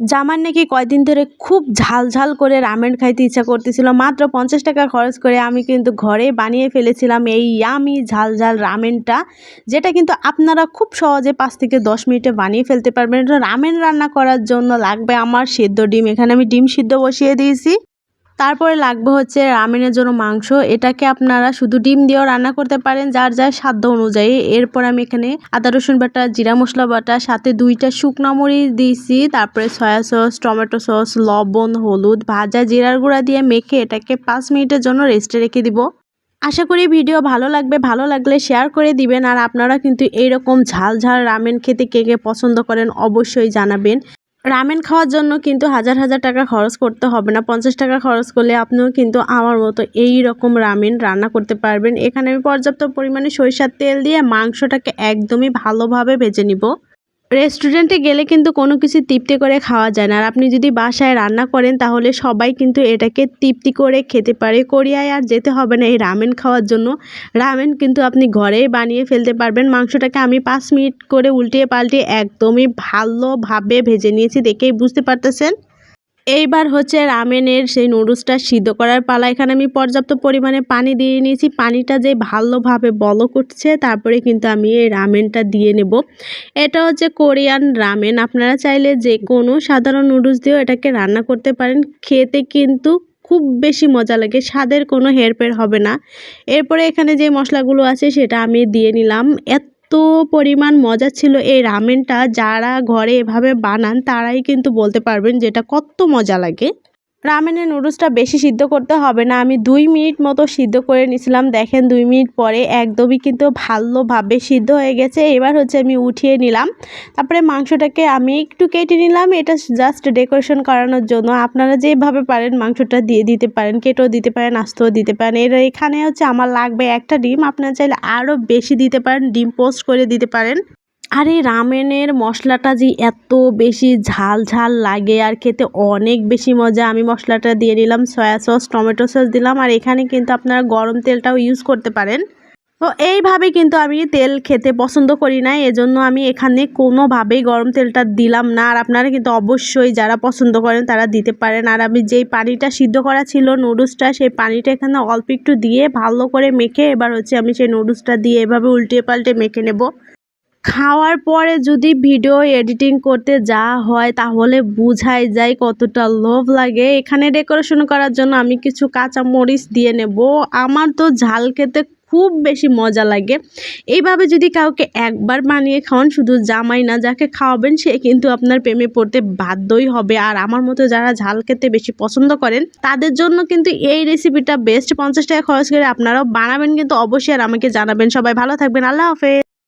জামার নাকি কয়দিন ধরে খুব ঝাল ঝাল করে রামেন খাইতে ইচ্ছা করতেছিল, মাত্র পঞ্চাশ টাকা খরচ করে আমি কিন্তু ঘরে বানিয়ে ফেলেছিলাম এই ইয়ামি ঝাল ঝাল রামেনটা, যেটা কিন্তু আপনারা খুব সহজে পাঁচ থেকে দশ মিনিটে বানিয়ে ফেলতে পারবেন। রামেন রান্না করার জন্য লাগবে আমার সেদ্ধ ডিম, এখানে আমি ডিম সিদ্ধ বসিয়ে দিয়েছি। তারপরে লাগবে হচ্ছে রামেনের জন্য মাংস। এটাকে আপনারা শুধু ডিম দিয়েও রান্না করতে পারেন, যার যার সাধ্য অনুযায়ী। এরপর আমি এখানে আদা, রসুন বাটা, জিরা মশলা বাটা, সাথে দুইটা শুকনো মরিচ দিয়েছি। তারপরে সয়া সস, টমেটো সস, লবণ, হলুদ, ভাজা, জিরার গুঁড়া দিয়ে মেখে এটাকে পাঁচ মিনিটের জন্য রেস্টে রেখে দিব। আশা করি ভিডিও ভালো লাগবে। ভালো লাগলে শেয়ার করে দিবেন। আর আপনারা কিন্তু এইরকম ঝাল ঝাল রামেন খেতে কে কে পছন্দ করেন অবশ্যই জানাবেন। রামেন খাওয়ার জন্য কিন্তু হাজার হাজার টাকা খরচ করতে হবে না। পঞ্চাশ টাকা খরচ করলে আপনিও কিন্তু আমার মতো এই রকম রামেন রান্না করতে পারবেন। এখানে আমি পর্যাপ্ত পরিমাণে সরিষার তেল দিয়ে মাংসটাকে একদমই ভালোভাবে ভেজে নিব। রেস্টুরেন্টে গেলে কিন্তু কোনো কিছু তৃপ্তি করে খাওয়া যায় না। আর আপনি যদি বাসায় রান্না করেন, তাহলে সবাই কিন্তু এটাকে তৃপ্তি করে খেতে পারে। কোরিয়ায় আর যেতে হবে না এই রামেন খাওয়ার জন্য। রামেন কিন্তু আপনি ঘরেই বানিয়ে ফেলতে পারবেন। মাংসটাকে আমি পাঁচ মিনিট করে উল্টিয়ে পাল্টিয়ে একদমই ভালোভাবে ভেজে নিয়েছি, দেখেই বুঝতে পারতেছেন। এইবার হচ্ছে রামেনের সেই নুডলসটা সিদ্ধ করার পালা। এখানে আমি পর্যাপ্ত পরিমাণে পানি দিয়ে নিয়েছি। পানিটা যে ভালোভাবে বলক করছে তারপরে কিন্তু আমি এই রামেনটা দিয়ে নেব। এটা হচ্ছে কোরিয়ান রামেন। আপনারা চাইলে যে কোনো সাধারণ নুডলস দিয়েও এটাকে রান্না করতে পারেন। খেতে কিন্তু খুব বেশি মজা লাগে, স্বাদের কোনো হেরফের হবে না। এরপরে এখানে যে মশলাগুলো আছে, সেটা আমি দিয়ে নিলাম। এত এত পরিমাণ মজা ছিল এই রামেনটা, যারা ঘরে এভাবে বানান, তারাই কিন্তু বলতে পারবেন যে এটা কত মজা লাগে। রামেনের নুডলসটা বেশি সিদ্ধ করতে হবে না। আমি দুই মিনিট মতো সিদ্ধ করে নিয়েছিলাম। দেখেন দুই মিনিট পরে একদমই কিন্তু ভালোভাবে সিদ্ধ হয়ে গেছে। এবার হচ্ছে আমি উঠিয়ে নিলাম। তারপরে মাংসটাকে আমি একটু কেটে নিলাম। এটা জাস্ট ডেকোরেশন করানোর জন্য। আপনারা যেভাবে পারেন মাংসটা দিয়ে দিতে পারেন, কেটেও দিতে পারেন আস্তেও দিতে পারেন। এর এখানে হচ্ছে আমার লাগবে একটা ডিম। আপনারা চাইলে আরও বেশি দিতে পারেন, ডিম পোস্ট করে দিতে পারেন। আর রামেনের মশলাটা যে এত বেশি ঝাল ঝাল লাগে আর খেতে অনেক বেশি মজা। আমি মশলাটা দিয়ে নিলাম সয়া সস, টমেটো সস দিলাম আর এখানে কিন্তু আপনারা গরম তেলটাও ইউজ করতে পারেন। তো এইভাবে কিন্তু আমি তেল খেতে পছন্দ করি না, এজন্য আমি এখানে কোনোভাবেই গরম তেলটা দিলাম না। আর আপনারা কিন্তু অবশ্যই যারা পছন্দ করেন তারা দিতে পারেন। আর আমি যেই পানিটা সিদ্ধ করা ছিল, নুডলসটা, সেই পানিটা এখানে অল্প একটু দিয়ে ভালো করে মেখে এবার হচ্ছে আমি সেই নুডলসটা দিয়ে এভাবে উল্টে পাল্টে মেখে নেব। খাওয়ার পরে যদি ভিডিও এডিটিং করতে যা হয় তাহলে বুঝাই যায় কতটা লোভ লাগে। এখানে ডেকোরেশন করার জন্য আমি কিছু কাঁচা মরিচ দিয়ে নেব। আমার তো ঝাল খেতে খুব বেশি মজা লাগে। এইভাবে যদি কাউকে একবার বানিয়ে খাওয়ান, শুধু জামাই না যাকে খাওয়াবেন, সে কিন্তু আপনার প্রেমে পড়তে বাধ্যই হবে। আর আমার মতো যারা ঝাল খেতে বেশি পছন্দ করেন, তাদের জন্য কিন্তু এই রেসিপিটা বেস্ট পঞ্চাশ টাকা খরচ করে আপনারাও বানাবেন কিন্তু অবশ্যই। আর আমাকে জানাবেন। সবাই ভালো থাকবেন। আল্লাহ হাফেজ।